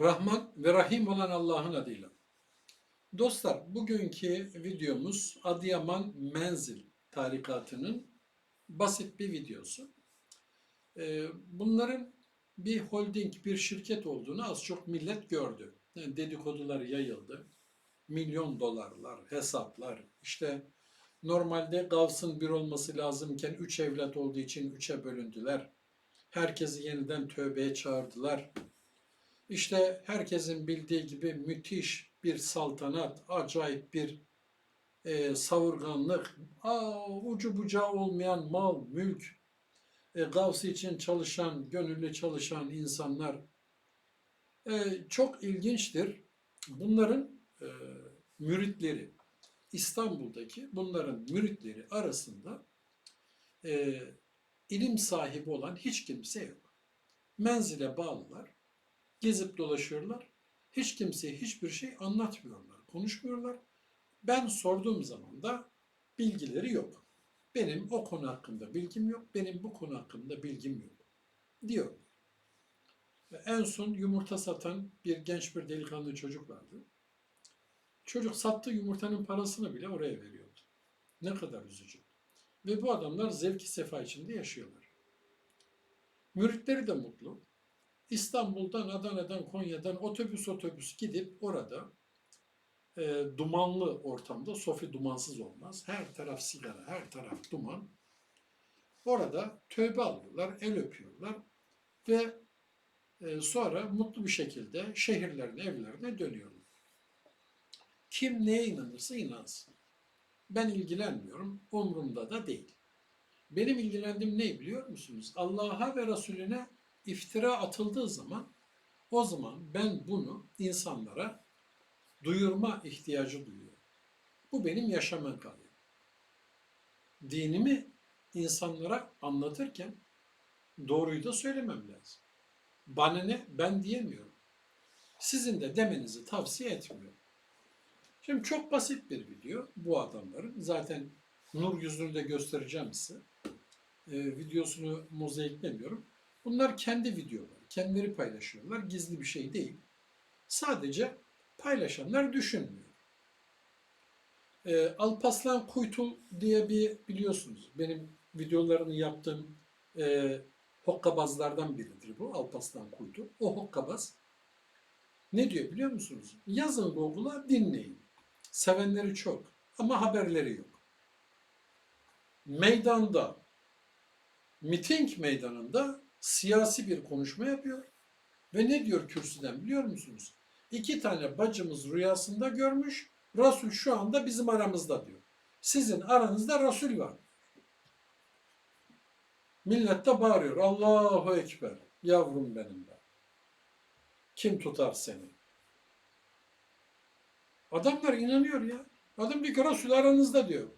Rahman ve Rahim olan Allah'ın adıyla. Dostlar, bugünkü videomuz Adıyaman Menzil tarikatının basit bir videosu. Ee, Bunların bir holding, bir şirket olduğunu az çok millet gördü. Yani dedikodular yayıldı. Milyon dolarlar, hesaplar, işte normalde Gavs'ın bir olması lazımken üç evlat olduğu için üçe bölündüler. Herkesi yeniden tövbeye çağırdılar. İşte herkesin bildiği gibi müthiş bir saltanat, acayip bir e, savurganlık, aa, ucu bucağı olmayan mal, mülk, e, Gavs için çalışan, gönüllü çalışan insanlar e, çok ilginçtir. Bunların e, müritleri, İstanbul'daki bunların müritleri arasında e, ilim sahibi olan hiç kimse yok. Menzile bağlılar, gezip dolaşıyorlar. Hiç kimseye hiçbir şey anlatmıyorlar, konuşmuyorlar. Ben sorduğum zaman da bilgileri yok. Benim o konu hakkında bilgim yok, benim bu konu hakkında bilgim yok diyor. Ve en son yumurta satan bir genç bir delikanlı çocuk vardı. Çocuk sattığı yumurtanın parasını bile oraya veriyordu. Ne kadar üzücü. Ve bu adamlar zevki sefa içinde yaşıyorlar. Müritleri de mutlu. İstanbul'dan, Adana'dan, Konya'dan otobüs otobüs gidip orada e, dumanlı ortamda, sofi dumansız olmaz. Her taraf sigara, her taraf duman. Orada tövbe alıyorlar, el öpüyorlar ve e, sonra mutlu bir şekilde şehirlerine, evlerine dönüyorlar. Kim neye inanırsa inansın. Ben ilgilenmiyorum, umurumda da değil. Benim ilgilendiğim ne biliyor musunuz? Allah'a ve Resulüne iftira atıldığı zaman o zaman ben bunu insanlara duyurma ihtiyacı duyuyorum. Bu benim yaşama kalıyor. Dinimi insanlara anlatırken doğruyu da söylemem lazım. Bana ne? Ben diyemiyorum. Sizin de demenizi tavsiye etmiyorum. Şimdi çok basit bir video bu adamların. Zaten nur yüzünü de göstereceğim size. Ee, videosunu mozaiklemiyorum. Bunlar kendi videoları. Kendileri paylaşıyorlar. Gizli bir şey değil. Sadece paylaşanlar düşünmüyor. Ee, Alpaslan Kuytul diye bir biliyorsunuz benim videolarını yaptığım e, hokkabazlardan biridir bu Alpaslan Kuytul. O hokkabaz ne diyor biliyor musunuz? Yazın Google'a dinleyin. Sevenleri çok ama haberleri yok. Meydanda, miting meydanında siyasi bir konuşma yapıyor. Ve ne diyor kürsüden biliyor musunuz? İki tane bacımız rüyasında görmüş, Resul şu anda bizim aramızda diyor. Sizin aranızda Resul var. Millet de bağırıyor. Allahu Ekber. Yavrum benim ben. Kim tutar seni? Adamlar inanıyor ya. Adam diyor ki Resul aranızda diyor.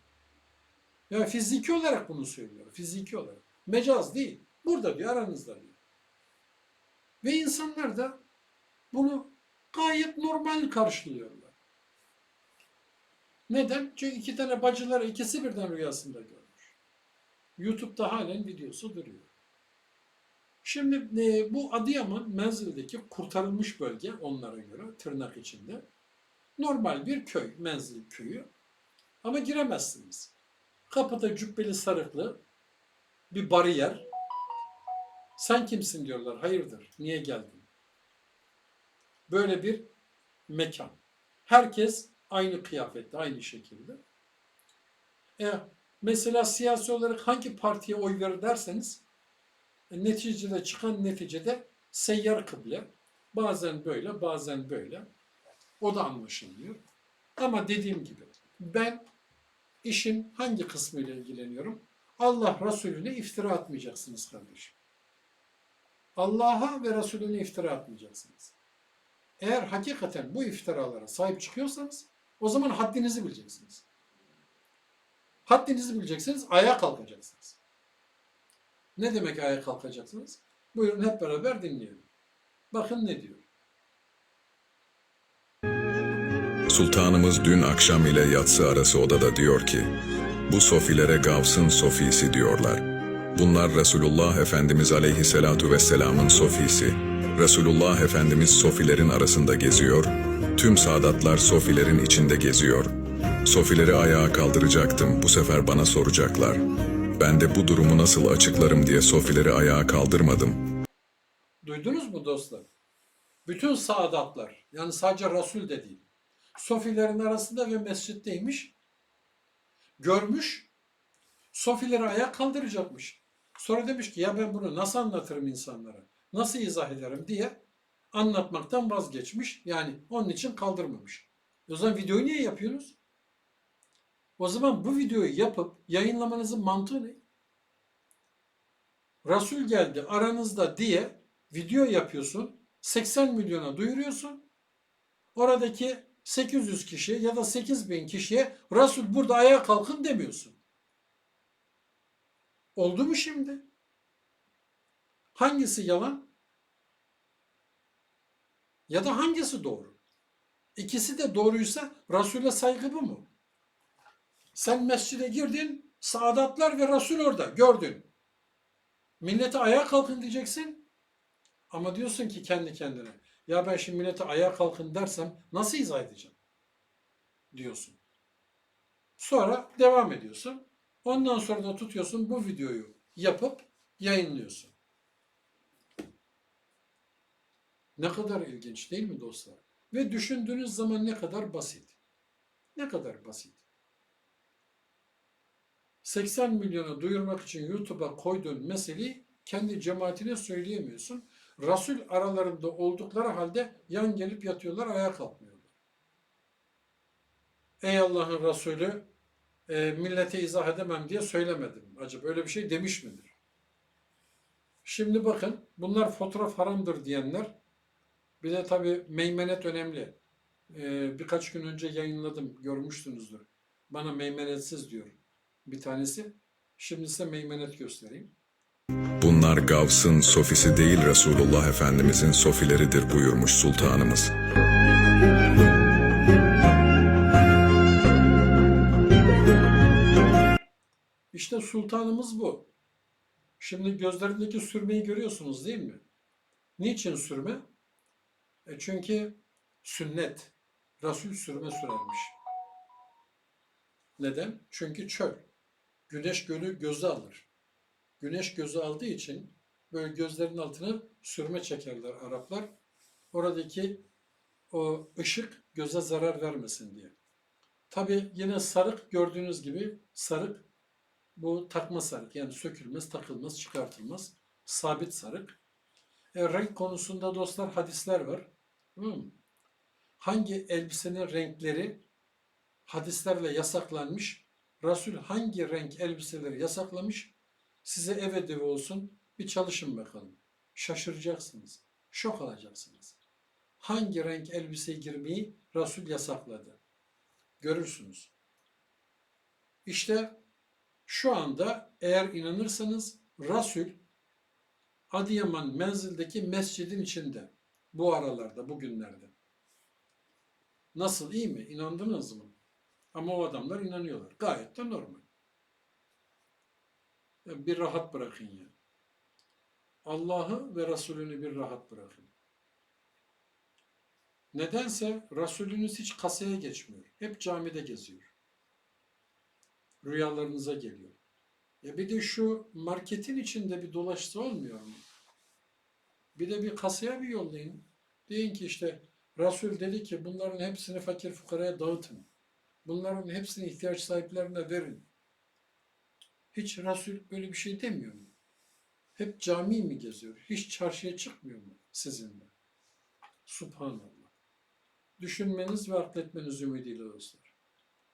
Ya fiziki olarak bunu söylüyor. Fiziki olarak. Mecaz değil. Burada diyor aranızda diyor. Ve insanlar da bunu gayet normal karşılıyorlar. Neden? Çünkü iki tane bacıları ikisi birden rüyasında görmüş. YouTube'da halen videosu duruyor. Şimdi e, bu Adıyaman menzildeki kurtarılmış bölge onlara göre tırnak içinde. Normal bir köy, menzil köyü. Ama giremezsiniz. Kapıda cübbeli sarıklı bir bariyer. Sen kimsin diyorlar. Hayırdır? Niye geldin? Böyle bir mekan. Herkes aynı kıyafette, aynı şekilde. E, mesela siyasi olarak hangi partiye oy verir derseniz e, neticede çıkan neticede seyyar kıble. Bazen böyle, bazen böyle. O da anlaşılmıyor. Ama dediğim gibi ben işin hangi kısmıyla ilgileniyorum? Allah Resulüne iftira atmayacaksınız kardeşim. Allah'a ve Resulüne iftira atmayacaksınız. Eğer hakikaten bu iftiralara sahip çıkıyorsanız o zaman haddinizi bileceksiniz. Haddinizi bileceksiniz, ayağa kalkacaksınız. Ne demek ayağa kalkacaksınız? Buyurun hep beraber dinleyelim. Bakın ne diyor. Sultanımız dün akşam ile yatsı arası odada diyor ki, bu sofilere Gavs'ın sofisi diyorlar. Bunlar Resulullah Efendimiz aleyhissalatu vesselamın sofisi. Resulullah Efendimiz sofilerin arasında geziyor, tüm saadatlar sofilerin içinde geziyor. Sofileri ayağa kaldıracaktım, bu sefer bana soracaklar. Ben de bu durumu nasıl açıklarım diye sofileri ayağa kaldırmadım. Duydunuz mu dostlar? Bütün saadatlar, yani sadece Resul de değil, Sofilerin arasında ve mescitteymiş, görmüş, Sofileri ayağa kaldıracakmış. Sonra demiş ki ya ben bunu nasıl anlatırım insanlara, nasıl izah ederim diye anlatmaktan vazgeçmiş. Yani onun için kaldırmamış. O zaman videoyu niye yapıyorsunuz? O zaman bu videoyu yapıp yayınlamanızın mantığı ne? Resul geldi aranızda diye video yapıyorsun. 80 milyona duyuruyorsun. Oradaki 800 kişi ya da 8000 kişiye Resul burada ayağa kalkın demiyorsun. Oldu mu şimdi? Hangisi yalan? Ya da hangisi doğru? İkisi de doğruysa Resul'e saygı bu mu? Sen mescide girdin, saadatlar ve Resul orada gördün. Millete ayağa kalkın diyeceksin. Ama diyorsun ki kendi kendine. Ya ben şimdi millete ayağa kalkın dersem nasıl izah edeceğim? Diyorsun. Sonra devam ediyorsun. Ondan sonra da tutuyorsun bu videoyu yapıp yayınlıyorsun. Ne kadar ilginç değil mi dostlar? Ve düşündüğünüz zaman ne kadar basit. Ne kadar basit. 80 milyonu duyurmak için YouTube'a koyduğun meseleyi kendi cemaatine söyleyemiyorsun. Resul aralarında oldukları halde yan gelip yatıyorlar, ayağa kalkmıyorlar. Ey Allah'ın Resulü e, millete izah edemem diye söylemedim. Acaba öyle bir şey demiş midir? Şimdi bakın bunlar fotoğraf haramdır diyenler bir de tabii meymenet önemli. E, birkaç gün önce yayınladım görmüşsünüzdür. Bana meymenetsiz diyor bir tanesi. Şimdi size meymenet göstereyim. Bunlar Gavs'ın sofisi değil Resulullah Efendimizin sofileridir buyurmuş sultanımız. İşte sultanımız bu. Şimdi gözlerindeki sürmeyi görüyorsunuz değil mi? Niçin sürme? E çünkü sünnet. Resul sürme sürermiş. Neden? Çünkü çöl. Güneş gölü gözü alır. Güneş gözü aldığı için böyle gözlerin altına sürme çekerler Araplar. Oradaki o ışık göze zarar vermesin diye. Tabi yine sarık gördüğünüz gibi sarık bu takma sarık yani sökülmez, takılmaz, çıkartılmaz. Sabit sarık. E, renk konusunda dostlar hadisler var. Hmm. Hangi elbisenin renkleri hadislerle yasaklanmış? Resul hangi renk elbiseleri yasaklamış? Size ev ödevi olsun. Bir çalışın bakalım. Şaşıracaksınız. Şok alacaksınız. Hangi renk elbise girmeyi Resul yasakladı? Görürsünüz. İşte şu anda eğer inanırsanız Resul Adıyaman menzildeki mescidin içinde. Bu aralarda, bugünlerde. Nasıl, iyi mi? İnandınız mı? Ama o adamlar inanıyorlar. Gayet de normal. Bir rahat bırakın ya. Allah'ı ve Resulünü bir rahat bırakın. Nedense Resulünüz hiç kasaya geçmiyor. Hep camide geziyor. Rüyalarınıza geliyor. Ya bir de şu marketin içinde bir dolaşsa olmuyor mu? Bir de bir kasaya bir yollayın. Deyin ki işte Resul dedi ki bunların hepsini fakir fukaraya dağıtın. Bunların hepsini ihtiyaç sahiplerine verin. Hiç Resul böyle bir şey demiyor mu? Hep cami mi geziyor? Hiç çarşıya çıkmıyor mu sizinle? Subhanallah. Düşünmeniz ve akletmeniz ümidiyle dostlar.